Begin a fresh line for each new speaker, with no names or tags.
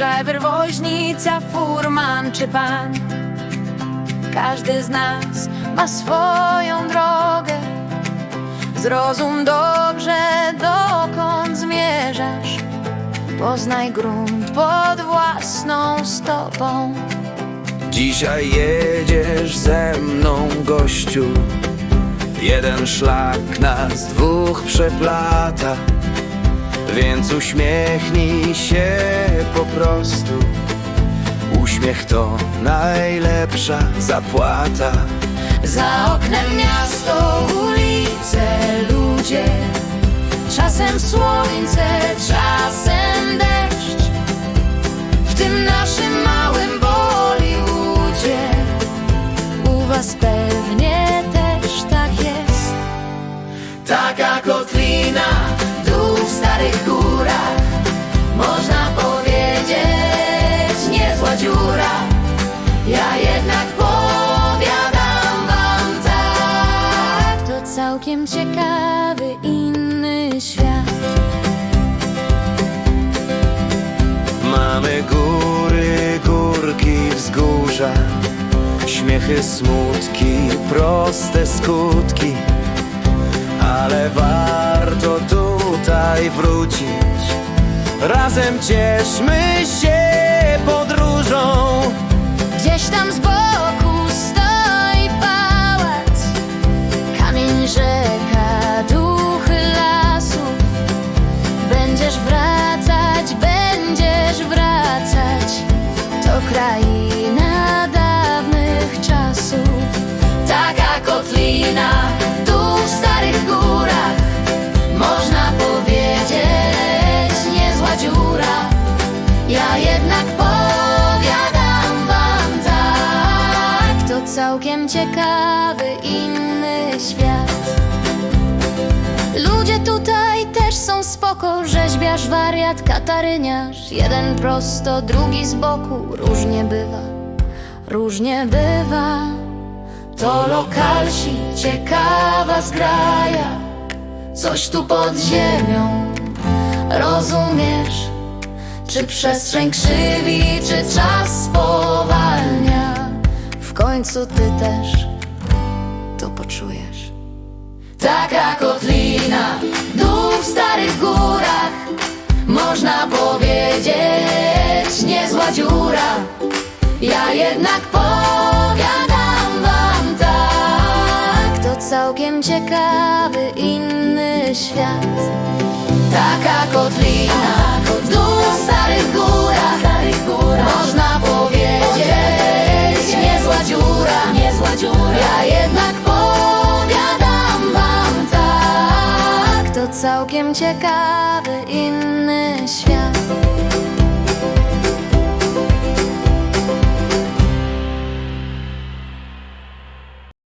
driver, woźnica, furman czy pan? Każdy z nas ma swoją drogę. Zrozum dobrze, dokąd zmierzasz. Poznaj grunt pod własną stopą.
Dzisiaj jedziesz ze mną, gościu. Jeden szlak nas dwóch przeplata Więc uśmiechnij się po prostu. Uśmiech to najlepsza zapłata.
Za oknem miasto, ulice, ludzie. Czasem słońce, czasem deszcz. W tym naszym małym Bollywoodzie. U was pewnie też tak jest. Taka kotlina, starych górach. Można powiedzieć niezła dziura. Ja jednak powiadam wam tak. To całkiem ciekawy inny świat.
Mamy góry, górki, wzgórza. Śmiechy, smutki, proste skutki. Ale warto tutaj wrócić. Razem cieszmy się podróżą.
Gdzieś tam z boku stoi pałac Kamień, rzeka, duchy lasów Będziesz wracać, będziesz wracać. To kraina dawnych czasów. Taka kotlina, całkiem ciekawy inny świat. Ludzie tutaj też są spoko Rzeźbiarz, wariat, kataryniarz Jeden prosto, drugi z boku Różnie bywa, różnie bywa. To lokalsi, ciekawa zgraja Coś tu pod ziemią. Rozumiesz? Czy przestrzeń krzywi, czy czas spowalnia końcu ty też to poczujesz. Taka kotlina, dół w starych górach Można powiedzieć niezła dziura. Ja jednak powiadam wam tak. To całkiem ciekawy inny świat. Taka kotlina, całkiem ciekawy inny świat